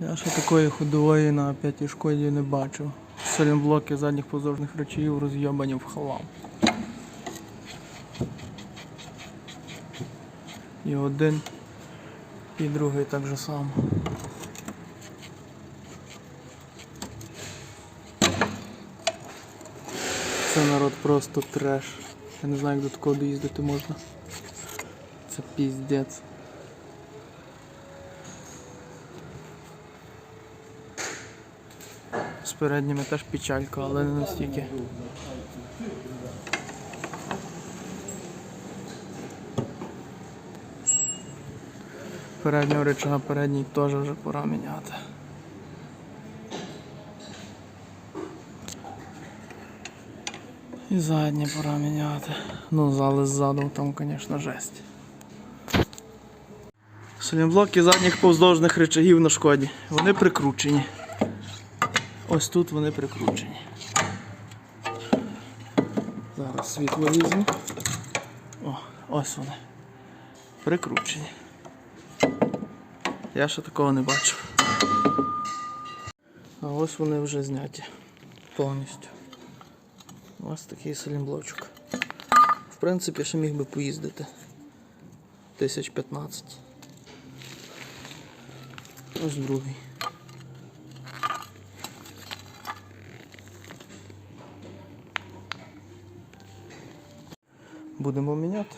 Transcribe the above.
Я ще такої ходової на п'ятій шкоді не бачив. Салімблоки задніх позорних речів роз'єбані в халам. І один, і другий так же само. Це народ просто треш. Я не знаю, як до такого доїздити можна. Це піздець. З передніми теж печалька, але не настільки. Переднього речага передній теж вже пора міняти. І задні пора міняти. Ну, але ззаду там, звісно, жесть. Салімблоки задніх повздовжних речагів на шкоді. Вони прикручені. Ось тут вони прикручені. Зараз світло візьму. О, ось вони. Прикручені. Я ще такого не бачив. А ось вони вже зняті повністю. Ось такий салімблочок. В принципі, ще міг би поїздити. Тисяч 15. Ось другий. Будемо міняти.